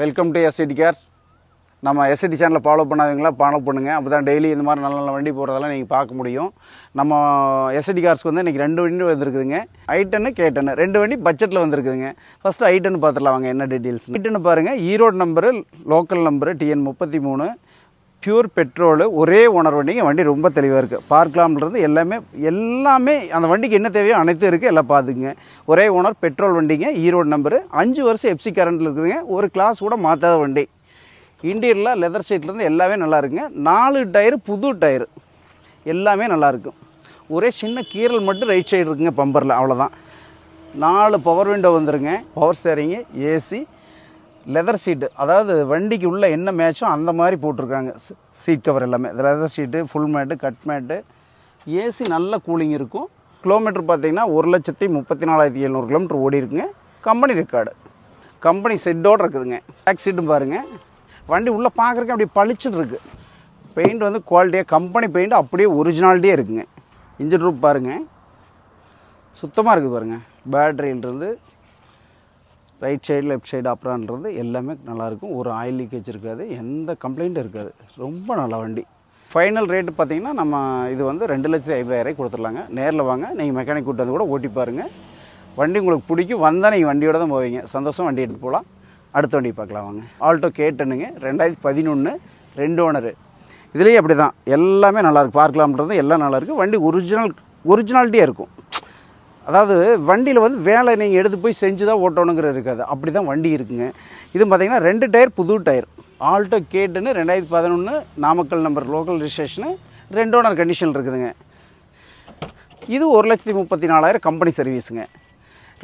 Welcome to SCD cars நம்ம SID சேனலை follow பண்ணாதீங்களா ஃபாலோ பண்ணுங்கள் அப்போ தான் டெய்லி இந்த மாதிரி நல்ல நல்ல வண்டி போகிறதெல்லாம் நீங்கள் பார்க்க முடியும். நம்ம எஸ்ஐடி கார்ஸ்க்கு வந்து இன்றைக்கி ரெண்டு வண்டி வந்துருக்குதுங்க. ஐ டென்னு கே டென்னு ரெண்டு வண்டி பட்ஜெட்டில் வந்துருக்குதுங்க. ஃபஸ்ட்டு ஐ டென்னு பார்த்துடலாம் வாங்க என்ன டீட்டெயில்ஸ் ஐ டென்னு பாருங்கள் Erode number local number TN முப்பத்தி மூணு. பியூர் பெட்ரோலு ஒரே ஓனர் வண்டிங்க வண்டி ரொம்ப தெளிவாக இருக்குது பார்க்கலாம்ன்றது எல்லாமே எல்லாமே அந்த வண்டிக்கு என்ன தேவையோ அனைத்தும் இருக்குது எல்லாம் பார்த்துக்குங்க. ஒரே ஓனர் பெட்ரோல் வண்டிங்க ஈரோடு நம்பரு அஞ்சு வருஷம் எஃப்சி கரண்டில் இருக்குதுங்க. ஒரு கிளாஸ் கூட மாற்றாத வண்டி. இன்டீரியரில் லெதர் சீட்லேருந்து எல்லாமே நல்லா இருக்குங்க. நாலு டயரு புது டயரு. எல்லாமே நல்லா இருக்கும் ஒரே சின்ன கீரல் மட்டும் ரைட் சைடு இருக்குங்க பம்பரில் அவ்வளோதான் நாலு பவர் விண்டோ வந்துருங்க. Power steering AC leather seat அதாவது வண்டிக்கு உள்ள என்ன மேட்சோ அந்த மாதிரி போட்டிருக்காங்க. சீட் கவர் எல்லாமே. Leather seat full mat cut mat AC நல்ல கூலிங் இருக்கும். கிலோமீட்டர் பார்த்தீங்கன்னா ஒரு லட்சத்தி முப்பத்தி நாலாயிரத்தி எழுநூறு கிலோமீட்டர் ஓடி இருக்குங்க. கம்பெனி ரெக்கார்டு கம்பெனி செட்டோடு இருக்குதுங்க. பேக் சீட்டும் பாருங்கள் வண்டி உள்ளே பார்க்குறக்கு அப்படியே பளிச்சுட்டு இருக்கு. பெயிண்ட் வந்து குவாலிட்டியாக கம்பெனி பெயிண்ட் அப்படியே ஒரிஜினாலிட்டியே இருக்குங்க. இன்ஜின் ரூப் பாருங்கள் சுத்தமாக இருக்குது பாருங்கள் பேட்டரியிலிருந்து ரைட் சைடு லெஃப்ட் சைடு அப்புறான்றது எல்லாமே நல்லாயிருக்கும். ஒரு ஆயில் லீக்கேஜ் இருக்காது. எந்த கம்ப்ளைண்ட்டும் இருக்காது. ரொம்ப நல்ல வண்டி. ஃபைனல் ரேட்டு பார்த்தீங்கன்னா நம்ம இது வந்து ரெண்டு லட்சத்து ஐம்பதாயிரம் கொடுத்துடலாங்க. நேரில் வாங்க. நீங்கள் மெக்கானிக் கூட்டு வந்து கூட ஓட்டி பாருங்கள் வண்டி உங்களுக்கு பிடிக்கும். வந்தால் நீங்கள் வண்டியோட தான் போவீங்க. சந்தோஷம் வண்டி எடுத்து போகலாம். அடுத்த வண்டி பார்க்கலாம் வாங்க. ஆல்டோ கேட்டனுங்க ரெண்டாயிரத்தி பதினொன்று ரெண்டு ஓனரு இதுலேயும் அப்படி தான் எல்லாமே நல்லாயிருக்கு. பார்க்கலாம்ன்றது எல்லாம் நல்லாயிருக்கு. வண்டி ஒரிஜினல் ஒரிஜினாலிட்டியாக இருக்கும். அதாவது வண்டியில் வந்து வேலை நீங்கள் எடுத்து போய் செஞ்சு தான் ஓட்டணுங்கிறது இருக்காது. அப்படி தான் வண்டி இருக்குங்க. இது பார்த்திங்கன்னா ரெண்டு டயர் புது டயர். ஆல்டோ கேட்டுன்னு ரெண்டாயிரத்தி பதினொன்று நாமக்கல் நம்பர் லோக்கல் ரிஜிஸ்ட்ரேஷனு ரெண்டு ஓனர் கண்டிஷன் இருக்குதுங்க. இது ஒரு லட்சத்தி முப்பத்தி நாலாயிரம் கம்பெனி சர்வீஸுங்க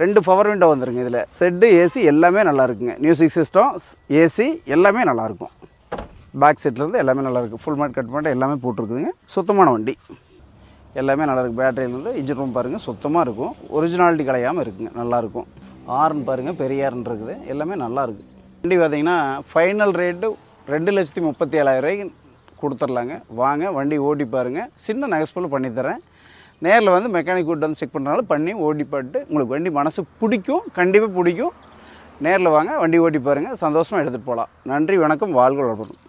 ரெண்டு பவர் விண்டோ வந்துருங்க இதில். செட்டு ஏசி எல்லாமே நல்லா இருக்குங்க. மியூசிக் சிஸ்டம் ஏசி எல்லாமே நல்லாயிருக்கும் பேக் செட்லேருந்து எல்லாமே நல்லாயிருக்கு ஃபுல் மேட் கட் மேட் எல்லாமே போட்டிருக்குதுங்க. சுத்தமான வண்டி. எல்லாமே நல்லா இருக்குது பேட்டரியிலேருந்து இன்ஜின் ரூம் பாருங்கள் சுத்தமாக இருக்கும். ஒரிஜினாலிட்டி கலையாமல் இருக்குங்க. நல்லாயிருக்கும். ஆர்ன் பாருங்கள் பெரிய ஆர்ன் இருக்குது. எல்லாமே நல்லாயிருக்கு. வண்டி பார்த்தீங்கன்னா ஃபைனல் ரேட்டு ரெண்டு லட்சத்தி முப்பத்தி ஏழாயிரம் ரூபாய்க்கு கொடுத்துர்லாங்க. வாங்க வண்டி ஓட்டி பாருங்கள் சின்ன நெகஸ்புல் பண்ணித்தரேன் நேரில் வந்து மெக்கானிக் கூட்டு வந்து செக் பண்ணுறனால பண்ணி ஓட்டி பாட்டு உங்களுக்கு வண்டி மனசு பிடிக்கும் கண்டிப்பாக பிடிக்கும். நேரில் வாங்க வண்டி ஓட்டி பாருங்கள் சந்தோஷமாக எடுத்துகிட்டு போகலாம். நன்றி வணக்கம் வாழ்க வளர்க்கணும்